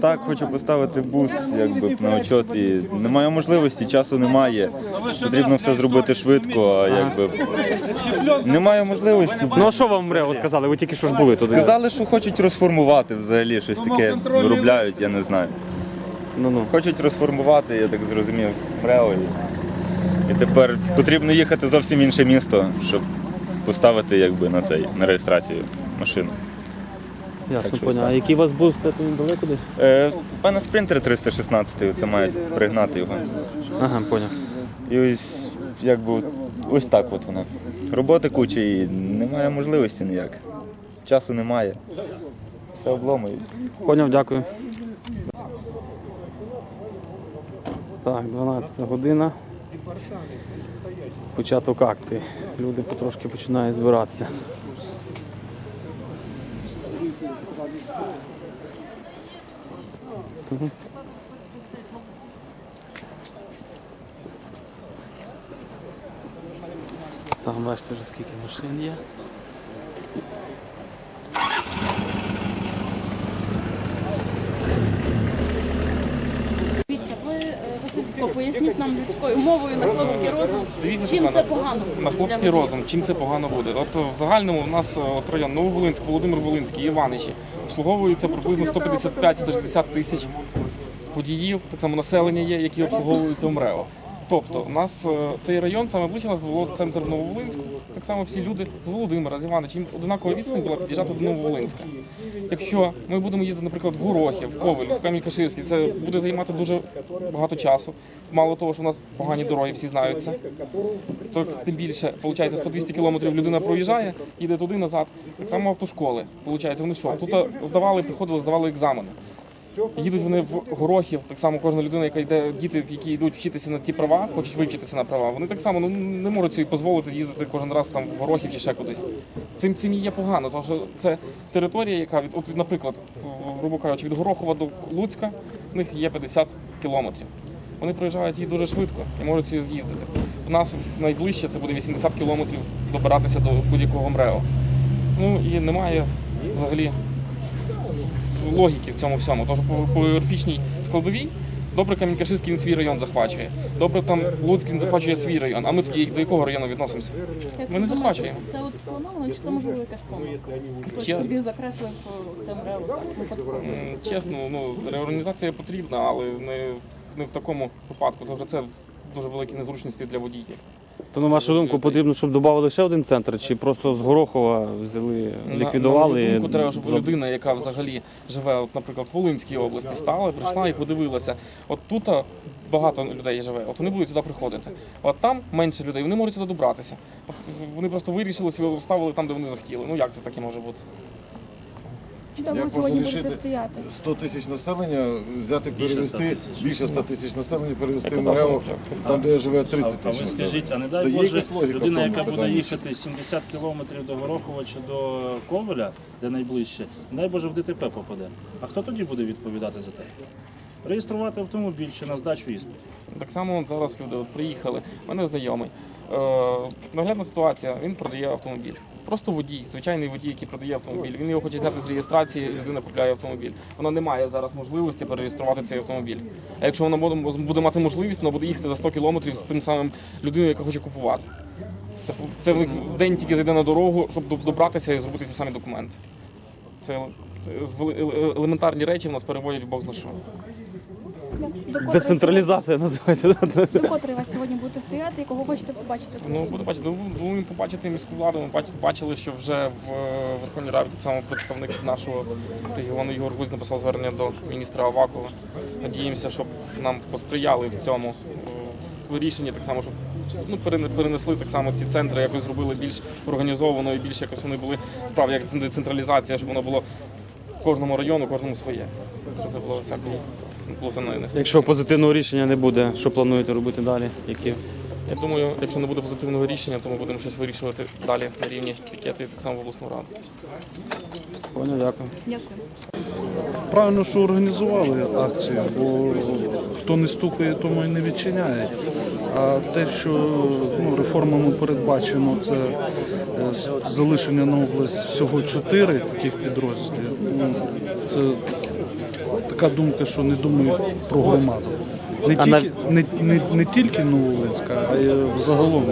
Так, хочу поставити бус якби на учет і немає можливості, часу немає. Потрібно все зробити швидко, а якби немає можливості. Ну а що вам МРЕО сказали? Ви тільки що ж були туди. Сказали, що хочуть розформувати взагалі, щось таке виробляють, я не знаю. Ну ну. Хочуть розформувати, я так зрозумів, МРЕО. І, і тепер потрібно їхати зовсім інше місто, щоб поставити якби на цей на реєстрацію машину. Ясно, поняв. А який у вас був це він далеко десь? Е, в мене спринтер 316, це мають пригнати його. Ага, поняв. І ось якби ось так от воно. Роботи куча і немає можливості ніяк. Часу немає. Все обломують. Поняв, дякую. Так, 12 година. Початок акції. Люди потрошки починають збиратися. Там бачите вже скільки машин є. Дивіться, ви е, Василько, поясніть нам людською мовою на хлопський розум, Дивіться, чим це погано буде На хлопський розум, чим це погано буде? От в загальному в нас е, от район Нововолинськ, Володимир Волинський, Іваничі обслуговується приблизно 155-160 тисяч водіїв, так само населення є, які обслуговуються в МРЕО. Тобто, у нас е, цей район саме ближче у нас було центр Нововолинську. Так само всі люди з Володимира, з Іванича, їм однакова відстань була під'їжджати до Нововолинська. Якщо ми будемо їздити, наприклад, в Горохів, в Ковель, в Камінь-Каширський, це буде займати дуже багато часу. Мало того, що у нас погані дороги, всі знають це. То тим більше, виходить, 100-200 кілометрів людина проїжджає, їде туди назад. Так само автошколи. Виходить, вони що? Тут здавали, приходили, здавали екзамени. Їдуть вони в горохів, так само кожна людина, яка йде, діти, які йдуть вчитися на ті права, хочуть вивчитися на права. Вони так само ну, не можуть собі дозволити їздити кожен раз там в горохів чи ще кудись. Цим цим є погано, тому що це територія, яка від, от, наприклад, грубо кажучи, від Горохова до Луцька в них є 50 кілометрів. Вони проїжджають її дуже швидко і можуть собі з'їздити. В нас найближче це буде 80 кілометрів добиратися до будь-якого МРЕО. Ну і немає взагалі логіки в цьому всьому. Тому що по, географічній складовій добре Камінь-Каширський він свій район захвачує. Добре там Луцьк він захвачує свій район. А ми тоді до якого району відносимося? Як Ми не ви думаєте, захвачуємо. Це от сплановано, чи це можливо якась помилка? Хтось Чи- собі закреслив е, так випадково. М, Чесно, ну реорганізація потрібна, але не, не в такому випадку. Тому що це дуже великі незручності для водіїв. То на вашу думку потрібно, щоб додали ще один центр, чи просто з Горохова взяли, ліквідували? На мою думку, треба, щоб людина, яка взагалі живе, от, наприклад, в Волинській області, стала, прийшла і подивилася. От тут багато людей живе, от вони будуть сюди приходити. От там менше людей, вони можуть сюди добратися. От вони просто вирішили себе ставили там, де вони захотіли. Ну як це таке може бути? Чи там Як можна сьогодні рішити стояти? 100 тисяч населення, взяти, перевести більше 100 тисяч населення, перевести в МРЕО, там, де живе 30 А ви тисяч скажіть, а не Це дай є Боже, якась логіка в людина, тому яка буде питанні? їхати 70 кілометрів до Горохова чи до Ковеля, де найближче, не дай Боже в ДТП попаде. А хто тоді буде відповідати за те? Реєструвати автомобіль чи на здачу іспиту. Так само от зараз люди от приїхали, мене знайомий. Е, наглядна ситуація, він продає автомобіль. Просто водій, звичайний водій, який продає автомобіль. Він його хоче зняти з реєстрації, людина купляє автомобіль. Вона не має зараз можливості перереєструвати цей автомобіль. А якщо вона буде, мати можливість, вона буде їхати за 100 кілометрів з тим самим людиною, яка хоче купувати. Це, це в них день тільки зайде на дорогу, щоб добратися і зробити ті самі документи. Це е, е- елементарні речі в нас переводять в Бог зна що. До Децентралізація називається. До котрої вас сьогодні будете стояти і кого хочете побачити? Ну, буде бачити, ну, думаємо побачити міську владу. Ми бач- бачили, що вже в Верховній Раді само представник нашого регіону Ігор Гузь написав звернення до міністра Авакова. Надіємося, щоб нам посприяли в цьому е, рішенні, так само, щоб ну, перенесли так само ці центри, якось зробили більш організовано і більш якось вони були справді як це децентралізація, щоб воно було кожному району, кожному своє. Щоб не було всякої плутанини. Якщо позитивного рішення не буде, що плануєте робити далі? Які? Я думаю, якщо не буде позитивного рішення, то ми будемо щось вирішувати далі на рівні пікети, так само в обласну раду. Понял, дякую. Дякую. Правильно, що організували акцію, бо хто не стукає, тому і не відчиняє. А те, що ну, реформами передбачено, це е, залишення на область всього чотири таких підрозділів. Ну, це така думка, що не думають про громаду. Не тільки, не, не, не тільки Нововолинська, а й загалом.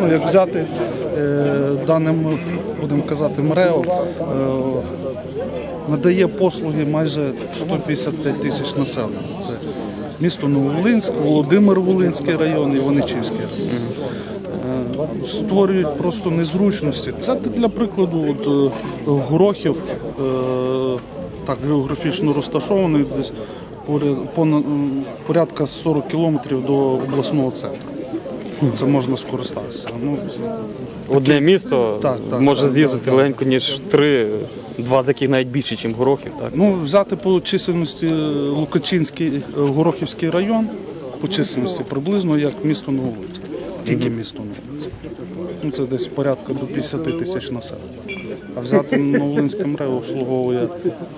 Ну, як взяти е, даним, будемо казати, МРЕО, е, надає послуги майже 155 тисяч населення. Це місто Нововолинськ, Володимир Волинський район і Воничівський район. Е, Створюють просто незручності. Це для прикладу, от, е, Горохів, е, так географічно розташований десь порядка 40 кілометрів до обласного центру. Це можна скористатися. Ну, Одне місто Так, так, може так, з'їздити так, легенько, ніж три, два з яких навіть більше, ніж Горохів. Так? Ну, взяти по чисельності Лукачинський, е, Горохівський район, по чисельності приблизно як місто Новолинськ. Тільки місто Новолинськ. Ну, це десь порядка до 50 тисяч населення. А взяти Новолинське МРЕ обслуговує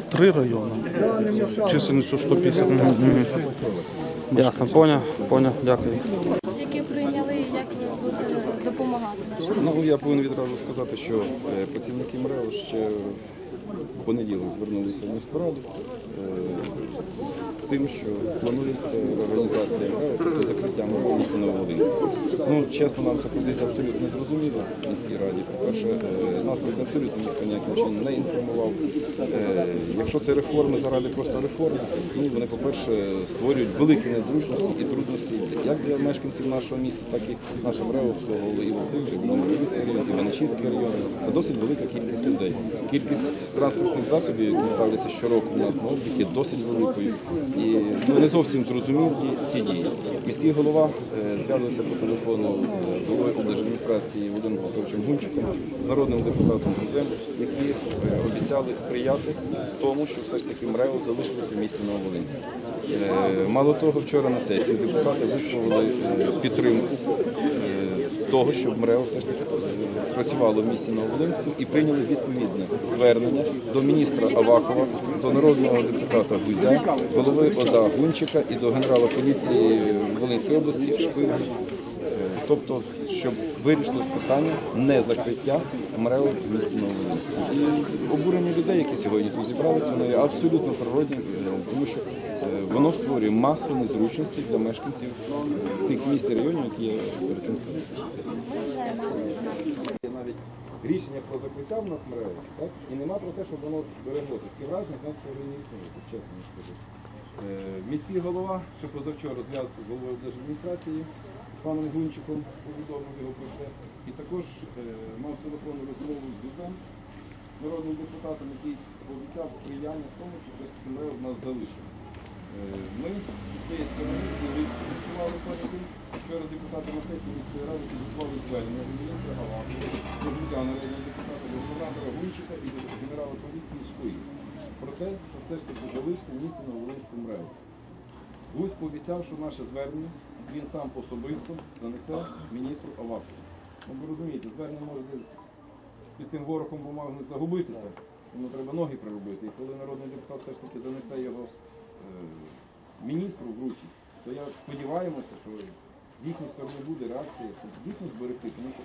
три райони, чисельністю 150. Ясно, поняв, поняв, дякую. Які прийняли, і як ви будете допомагати нашим? Ну, я повинен відразу сказати, що е, працівники МРЕО ще в понеділок звернулися в міську раду е, тим, що планується організація тобто закриття МРЕО в. Ну, чесно, нам ця позиція абсолютно не зрозуміла в міській раді. По-перше, е, нас про це абсолютно ніхто ніяким чином не інформував. Е, Якщо це реформи заради просто реформи, ну, вони, по-перше, створюють великі незручності і трудності як для мешканців нашого міста, так і наше МРЕО обслуговувало і Володимир, і і Ваничівський район. Це досить велика кількість людей. Кількість транспортних засобів, які ставляться щороку у нас на облік, є досить великою. І ну, не зовсім зрозумілі ці дії. Міський голова е, зв'язувався по телефону е, з головою облдержадміністрації Володимиром Петровичем Гунчиком, з народним депутатом Грузем, які е, обіцяли сприяти тому, що все ж таки МРЕО залишилося в місті Нововолинську. Мало того, вчора на сесії депутати висловили е, підтримку е, того, щоб МРЕО все ж таки працювало в місті Нововолинську і прийняли відповідне звернення до міністра Авакова, до народного депутата Гузя, голови ОДА Гунчика і до генерала поліції Волинської області Шпига. Е, Тобто, щоб вирішили питання не закриття МРЕО в місті. І обурення людей, які сьогодні тут зібралися, воно є абсолютно природнім, е, тому що е, воно створює масу незручностей для мешканців тих міст і районів, які я перед. Є навіть рішення про закриття в нас МРЕО, так? І нема про те, щоб воно збереглося. Таке враження, знаєте, що не існує, чесно скажу. Е, Міський голова ще позавчора зв'язався з головою адміністрації паном Гунчиком, повідомив його про це. І також е, мав телефонну розмову з Дюком, народним депутатом, який пообіцяв сприяння в тому, що все ж в нас залишимо. Е, Ми з цієї сторони лист перед тим. Вчора депутати на сесії міської ради підготували звернення до міністра Галактики, до Дмитра народного депутата, до губернатора Гунчика і до генерала поліції Шпиги. Про те, що все ж таки залишити місце на Волинському МРЕО. Гусь пообіцяв, що наше звернення він сам особисто занесе міністру Авакову. Ну, ви розумієте, звернення може десь під тим ворохом бумаг не загубитися. Йому треба ноги приробити. І коли народний депутат все ж таки занесе його е, міністру вручить, то я сподіваємося, що їхньої сторони буде реакція, щоб дійсно зберегти, тому що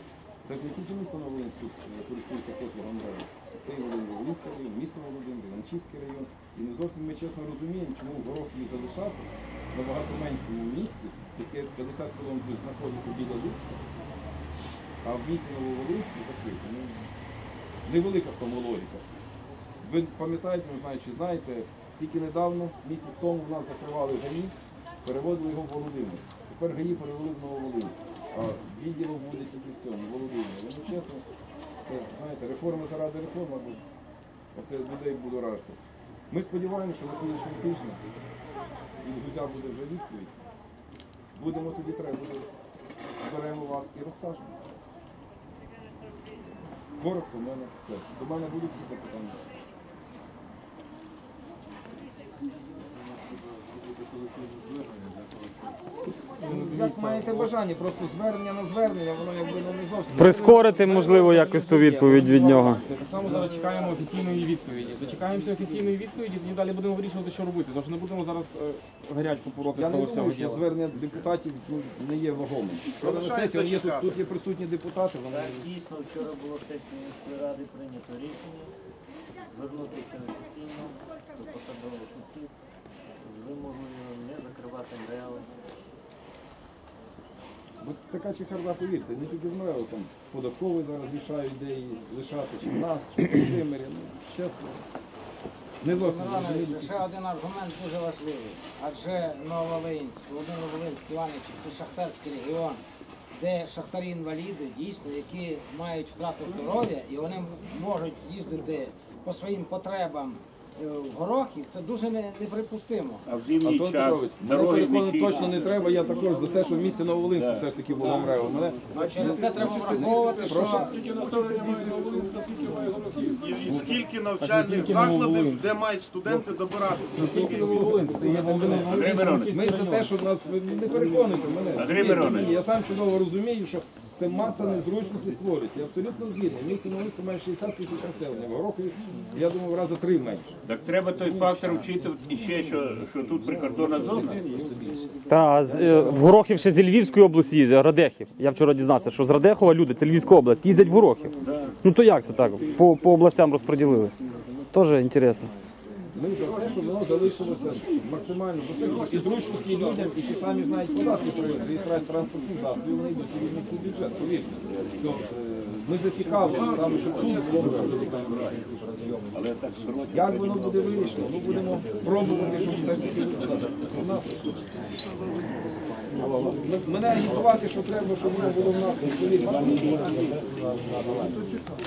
це ж не тільки місто Новолинськ е, користується послугом МРЕО. Це і Володимир-Волинський район, місто Володимир, Іванчівський район. І не зовсім ми чесно розуміємо, чому горох їх залишати в набагато меншому місті, яке 50 кілометрів знаходиться біля Луцька, а в місті Нововолинську закрито. Ну, невелика в тому логіка. Ви пам'ятаєте, не знаю, чи знаєте, тільки недавно, місяць тому в нас закривали ГАІ, переводили його в Володимир. Тепер ГАІ перевели в Нововолинськ. А відділок буде тільки в цьому, в Володимирі. Ну, чесно, це, знаєте, реформа заради реформи, бо це людей буде разити. Ми сподіваємося, що на сьогоднішній тижні від Гузя буде вже відповідь. Будемо тоді треба буде зберемо вас і розкажемо. Коротко в мене все. До мене будуть якісь запитання. Як маєте бажання, просто звернення на звернення, воно якби ну, не зовсім. Прискорити, можливо, якось ту відповідь від нього. Це так само зараз чекаємо офіційної відповіді. Дочекаємося офіційної відповіді, тоді далі будемо вирішувати, що робити. Тож не будемо зараз е, гарячку пороти Я з не того всього думаю, що діла. звернення депутатів ну, не є вагомим. Вчора на сесії є, тут, тут є присутні депутати, вони Дійсно, вчора було сесія міської ради прийнято рішення звернутися офіційно до посадових осіб Бо така чехарда, повірте, не тільки з МРЕО, там податковий зараз рішають, де її лишати, чи в нас, чи в Володимирі. Ну, чесно, не зовсім Іванович, ще один аргумент дуже важливий. Адже Нововолинськ, Володимир-Волинськ, Іваничів це шахтарський регіон, де шахтарі-інваліди дійсно, які мають втрату здоров'я і вони можуть їздити по своїм потребам в Горохів, це дуже не- неприпустимо. А в зимній Антон час Петрович, мене дороги не переконати точно не треба, я також за те, що в місті Нововолинську все ж таки було МРЕО. Мене через те треба враховувати, що І скільки навчальних закладів, де мають студенти добиратися? тільки Нововолинськ, це є Андрій Миронович. Ми за те, що нас ви не переконуйте мене. Андрій Миронович. Я сам чудово розумію, що це маса незручностей створюється. Я абсолютно згідний. Місто Нововолинськ має 60 тисяч населення. В Горохові, я думаю, в рази три менше. Так треба той фактор вчитувати і ще, що, що тут прикордонна зона. Та з, е, в Горохів ще з Львівської області їздять, Радехів. Я вчора дізнався, що з Радехова люди, це Львівська область, їздять в Горохів. Ну то як це так? По, по областям розподілили. Теж інтересно. Ми за те, щоб воно залишилося максимально доступно і зручності людям, і ті самі знають податки про реєстрацію транспортних засобів, вони йдуть у міський бюджет, повірте. Тобто, е, ми зацікавлені саме, щоб тут було. Як воно буде вирішено? Ну будемо пробувати, щоб все ж таки у нас. Мене агітувати, що треба, щоб воно було в нас.